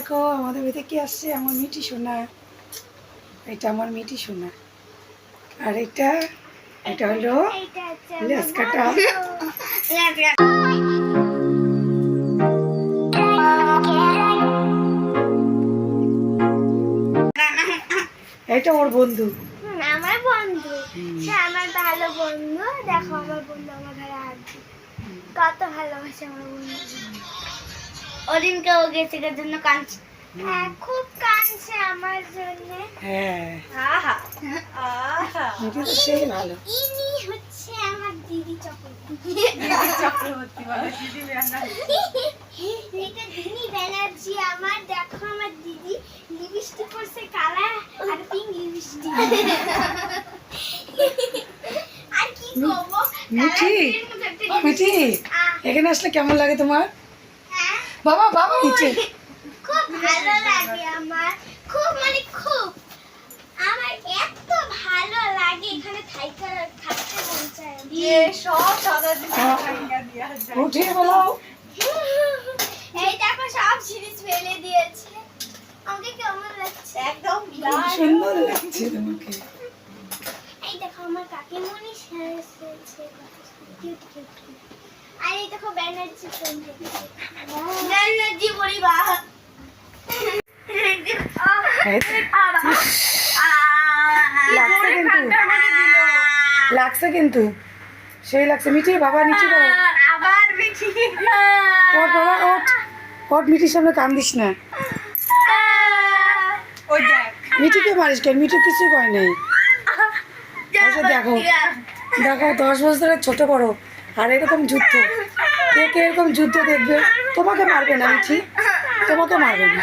দেখো আমাদের বাড়িতে কি আসছে? আমার মিটি সোনা। এটা আমার মিটি সোনা। আর এটা এটা হলো এটা ওর বন্ধু। আমার বন্ধু। সে আমার ভালো বন্ধু। দেখো আমার বন্ধু আমার ঘরে হাত কত ভালোবাসে আমার বন্ধু। ওদিনকে ও গেছে জন্য কাঁদছে। হ্যাঁ খুব কাঁদছে আমার জন্য। হ্যাঁ। আহা তো সেই ভালো ইনি হচ্ছে আমার দিদি চক্রবর্তী। এটা দিদি ব্যানার্জি আমার দেখো আমার দিদি। লিপস্টিক পরছে কালা আর পিঙ্ক লিপস্টিক। আর কি করব? মিঠি মিঠি এখানে আসলে কেমন লাগে তোমার? বাবা বাবা নিচে খুব ভালো লাগে আমার। খুব মানে খুব। আমার এত ভালো লাগে এখানে থাইকা থাকতে মন চায় উঠিয়ে বলো এই দেখো সব সিরিজ ফেলে দিয়েছে। আমাকে কেমন লাগছে? একদম খুব সুন্দর লাগছে তোমাকে। এই দেখো আমার কাকিমণি কিউট আর এই দেখো ব্যানার্জি ফোন লাগছে কিন্তু। লাগছে কিন্তু। সেই লাগছে মিঠি বাবা নিচে বাবা আবার ওট বাবা ওট ওট মিঠির সামনে কান্দিস না। মিঠিকে মারিস কেন? মিঠি কিছু কয় নাই। আচ্ছা দেখো। দেখো দশ বছরের ছোট বড় আর এরকম যুদ্ধ। কে কে এরকম যুদ্ধ দেখবে? তোমাকে মারবে না মিঠি। তোমাকে মারবে না।